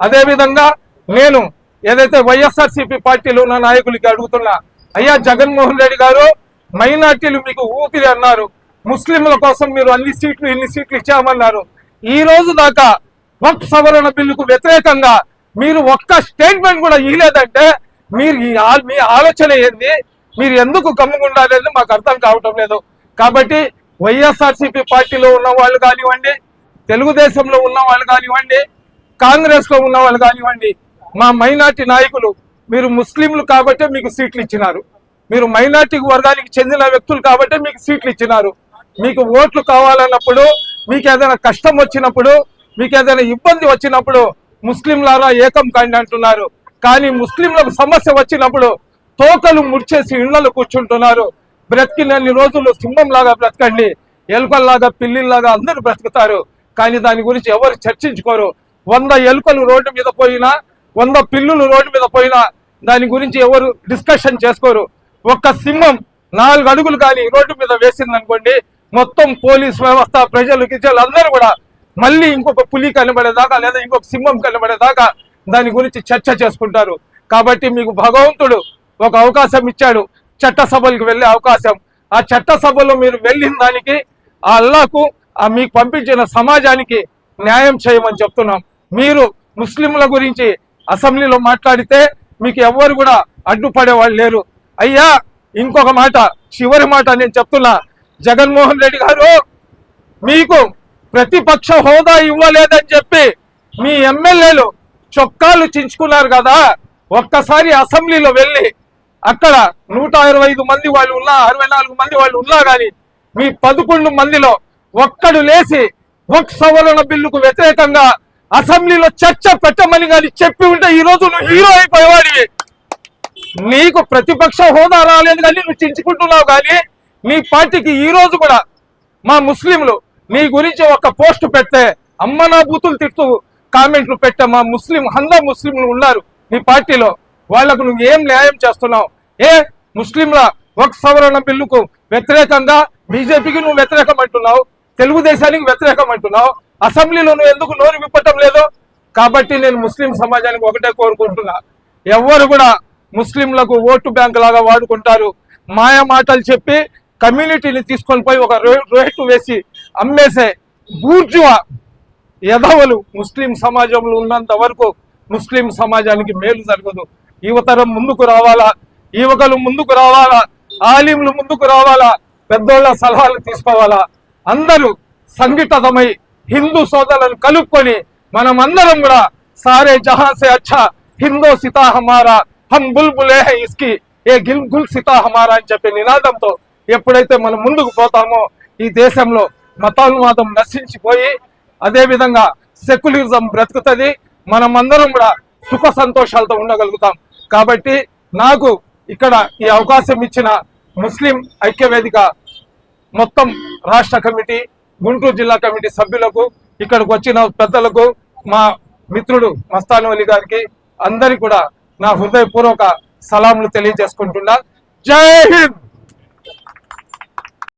అదేవిధంగా నేను ఏదైతే వైఎస్ఆర్సీపీ పార్టీలో ఉన్న నాయకులకి అడుగుతున్నా అయ్యా జగన్మోహన్ రెడ్డి గారు మైనార్టీలు మీకు ఊపిరి అన్నారు. ముస్లింల కోసం మీరు అన్ని సీట్లు ఇన్ని సీట్లు ఇచ్చామన్నారు. ఈ రోజు దాకా వక్ఫ్ సవరణ బిల్లుకు వ్యతిరేకంగా మీరు ఒక్క స్టేట్మెంట్ కూడా ఇవ్వలేదంటే మీరు ఈ ఆ- మీ ఆలోచన ఏంది? మీరు ఎందుకు గమ్ముకుండాలని మాకు అర్థం కావటం లేదు. కాబట్టి వైఎస్ఆర్సీపీ పార్టీలో ఉన్న వాళ్ళు కానివ్వండి తెలుగుదేశంలో ఉన్న వాళ్ళు కానివ్వండి కాంగ్రెస్లో ఉన్న వాళ్ళు కానివ్వండి మా మైనార్టీ నాయకులు మీరు ముస్లింలు కాబట్టే మీకు సీట్లు ఇచ్చినారు. మీరు మైనార్టీ వర్గానికి చెందిన వ్యక్తులు కాబట్టే మీకు సీట్లు ఇచ్చినారు. మీకు ఓట్లు కావాలన్నప్పుడు మీకు ఏదైనా కష్టం వచ్చినప్పుడు మీకు ఏదైనా ఇబ్బంది వచ్చినప్పుడు ముస్లింలారా ఏకం కాండి అంటున్నారు. కానీ ముస్లింలకు సమస్య వచ్చినప్పుడు తోకలు ముడిచేసి ఇళ్ళలో కూర్చుంటున్నారు. బ్రతికినన్ని రోజులు సింహంలాగా బ్రతకండి. ఎలుకల్లాగా పిల్లిల్లాగా అందరూ బ్రతుకుతారు. కానీ దాని గురించి ఎవరు చర్చించుకోరు. వంద ఎలుకలు రోడ్డు మీద పోయినా వంద పిల్లులు రోడ్డు మీద పోయినా దాని గురించి ఎవరు డిస్కషన్ చేసుకోరు. ఒక్క సింహం నాలుగు అడుగులు కానీ రోడ్డు మీద వేసిందనుకోండి మొత్తం పోలీస్ వ్యవస్థ ప్రజలు గిజలు అందరూ కూడా మళ్ళీ ఇంకొక పులి కనబడేదాకా లేదా ఇంకొక సింహం కనబడేదాకా దాని గురించి చర్చ చేసుకుంటారు. కాబట్టి మీకు భగవంతుడు ఒక అవకాశం ఇచ్చాడు. చట్టసభలకు వెళ్ళే అవకాశం. ఆ చట్టసభలో మీరు వెళ్ళిన దానికి ఆ అల్లాకు ఆ మీకు పంపించిన సమాజానికి న్యాయం చేయమని చెప్తున్నాం. మీరు ముస్లింల గురించి అసెంబ్లీలో మాట్లాడితే మీకు ఎవ్వరు కూడా అడ్డుపడే వాళ్ళు లేరు. అయ్యా ఇంకొక మాట చివరి మాట నేను చెప్తున్నా. జగన్మోహన్ రెడ్డి గారు మీకు ప్రతిపక్ష హోదా ఇవ్వలేదని చెప్పి మీ ఎమ్మెల్యేలు చొక్కాలు చించుకున్నారు కదా. ఒక్కసారి అసెంబ్లీలో వెళ్ళి అక్కడ నూట ఐదు మంది వాళ్ళు ఉన్నా అరవై నాలుగు మంది వాళ్ళు ఉన్నా కానీ మీ పదకొండు మందిలో ఒక్కడు లేచి వక్ సవరణ బిల్లుకు వ్యతిరేకంగా అసెంబ్లీలో చర్చ పెట్టమని కానీ చెప్పి ఉంటే ఈ రోజు నువ్వు హీరో అయిపోయేవాడివి. నీకు ప్రతిపక్ష హోదా రాలేదు కానీ నువ్వు చించుకుంటున్నావు కానీ మీ పార్టీకి ఈ రోజు కూడా మా ముస్లింలు మీ గురించి ఒక పోస్ట్ పెడితే అమ్మ నా బూతులు తిడుతూ కామెంట్లు పెట్టే మా ముస్లిం హంద ముస్లింలు ఉన్నారు మీ పార్టీలో. వాళ్ళకు నువ్వు ఏం న్యాయం చేస్తున్నావు? ఏ ముస్లింల ఒక సవరణ బిల్లుకు వ్యతిరేకంగా బీజేపీకి నువ్వు వ్యతిరేకం అంటున్నావు? తెలుగుదేశానికి వ్యతిరేకం అంటున్నావు? అసెంబ్లీలో నువ్వు ఎందుకు నోరు విప్పటం లేదు కాబట్టి నేను ముస్లిం సమాజానికి ఒకటే కోరుకుంటున్నా. ఎవ్వరు కూడా ముస్లింలకు ఓటు బ్యాంక్ లాగా వాడుకుంటారు. మాయ మాటలు చెప్పి కమ్యూనిటీని తీసుకొని పోయి ఒక రే- రేటు వేసి అమ్మేసే బూర్జువా యదవలు ముస్లిం సమాజంలో ఉన్నంత వరకు ముస్లిం సమాజానికి మేలు జరగదు. యువతరం ముందుకు రావాలా? యువకులు ముందుకు రావాలా? ఆలింలు ముందుకు రావాలా? పెద్దోళ్ళ సలహాలు తీసుకోవాలా? అందరూ సంఘటితమై హిందూ సోదరులను కలుపుకొని మనం అందరం కూడా సారే జహాసే అచ్చ అచ్చా హిందో సితా హమారా హమ్ బుల్బులే ఇస్కి ఏ గిల్ గుల్ సితా హమారా అని చెప్పే నినాదంతో ఎప్పుడైతే మనం ముందుకు పోతామో ఈ దేశంలో మతానువాదం నశించిపోయి అదేవిధంగా సెక్యులరిజం బ్రతుకుతుంది మనమందరం కూడా సుఖ సంతోషాలతో ఉండగలుగుతాం. కాబట్టి నాకు ఇక్కడ ఈ అవకాశం ఇచ్చిన ముస్లిం ఐక్యవేదిక మొత్తం రాష్ట్ర కమిటీ గుంటూరు జిల్లా కమిటీ సభ్యులకు ఇక్కడికి వచ్చిన పెద్దలకు మా మిత్రుడు మస్తాను గారికి అందరికీ కూడా నా హృదయపూర్వక సలాంలు తెలియజేసుకుంటున్నా. జై హింద్!